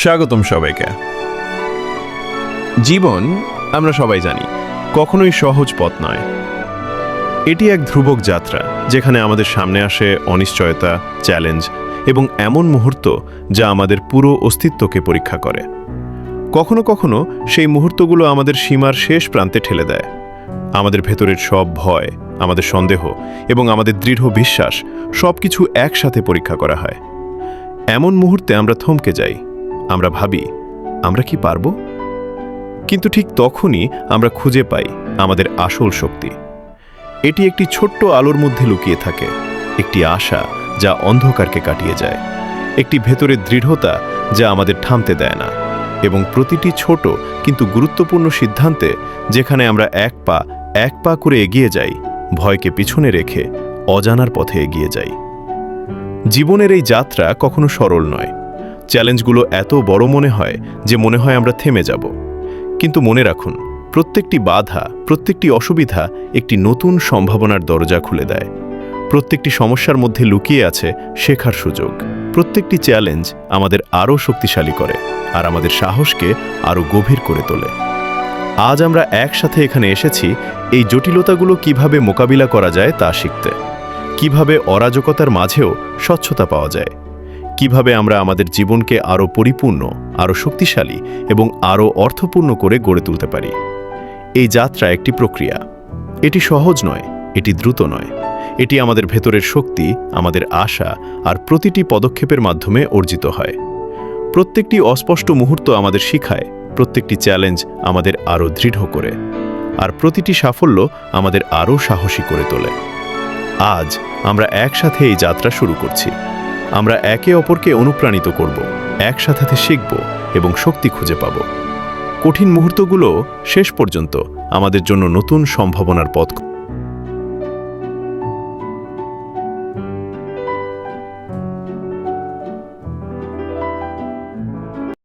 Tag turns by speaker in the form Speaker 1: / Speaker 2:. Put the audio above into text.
Speaker 1: স্বাগতম সবাইকে।
Speaker 2: জীবন আমরা সবাই জানি, কখনোই সহজ পথ নয়। এটি এক ধ্রুবক যাত্রা, যেখানে আমাদের সামনে আসে অনিশ্চয়তা, চ্যালেঞ্জ এবং এমন মুহূর্ত যা আমাদের পুরো অস্তিত্বকে পরীক্ষা করে। কখনো কখনো সেই মুহূর্তগুলো আমাদের সীমার শেষ প্রান্তে ঠেলে দেয়। আমাদের ভেতরের সব ভয়, আমাদের সন্দেহ এবং আমাদের দৃঢ় বিশ্বাস সব কিছু একসাথে পরীক্ষা করা হয়। এমন মুহূর্তে আমরা থমকে যাই আমরা ভাবি, আমরা কি পারব? কিন্তু ঠিক তখনই আমরা খুঁজে পাই আমাদের আসল শক্তি। এটি একটি ছোট্ট আলোর মধ্যে লুকিয়ে থাকে, একটি আশা যা অন্ধকারকে কাটিয়ে যায়, একটি ভেতরের দৃঢ়তা যা আমাদের থামতে দেয় না এবং প্রতিটি ছোট কিন্তু গুরুত্বপূর্ণ সিদ্ধান্তে যেখানে আমরা এক পা এক পা করে এগিয়ে যাই, ভয়কে পিছনে রেখে অজানার পথে এগিয়ে যাই। জীবনের এই যাত্রা কখনো সরল নয় চ্যালেঞ্জগুলো এত বড় মনে হয় যে মনে হয় আমরা থেমে যাব। কিন্তু মনে রাখুন, প্রত্যেকটি বাধা, প্রত্যেকটি অসুবিধা একটি নতুন সম্ভাবনার দরজা খুলে দেয়। প্রত্যেকটি সমস্যার মধ্যে লুকিয়ে আছে শেখার সুযোগ। প্রত্যেকটি চ্যালেঞ্জ আমাদের আরও শক্তিশালী করে আর আমাদের সাহসকে আরও গভীর করে তোলে। আজ আমরা একসাথে এখানে এসেছি এই জটিলতাগুলো কীভাবে মোকাবিলা করা যায় তা শিখতে। কীভাবে অরাজকতার মাঝেও স্বচ্ছতা পাওয়া যায়। কীভাবে আমরা আমাদের জীবনকে আরও পরিপূর্ণ, আরও শক্তিশালী এবং আরও অর্থপূর্ণ করে গড়ে তুলতে পারি। এই যাত্রা একটি প্রক্রিয়া। এটি সহজ নয়, এটি দ্রুত নয়। এটি আমাদের ভেতরের শক্তি, আমাদের আশা আর প্রতিটি পদক্ষেপের মাধ্যমে অর্জিত হয়। প্রত্যেকটি অস্পষ্ট মুহূর্ত আমাদের শিখায়, প্রত্যেকটি চ্যালেঞ্জ আমাদের আরও দৃঢ় করে, আর প্রতিটি সাফল্য আমাদের আরও সাহসী করে তোলে। আজ আমরা একসাথে এই যাত্রা শুরু করছি। আমরা একে অপরকে অনুপ্রাণিত করব একসাথে শিখব এবং শক্তি খুঁজে পাব। কঠিন মুহূর্তগুলো শেষ পর্যন্ত আমাদের জন্য নতুন সম্ভাবনার পথ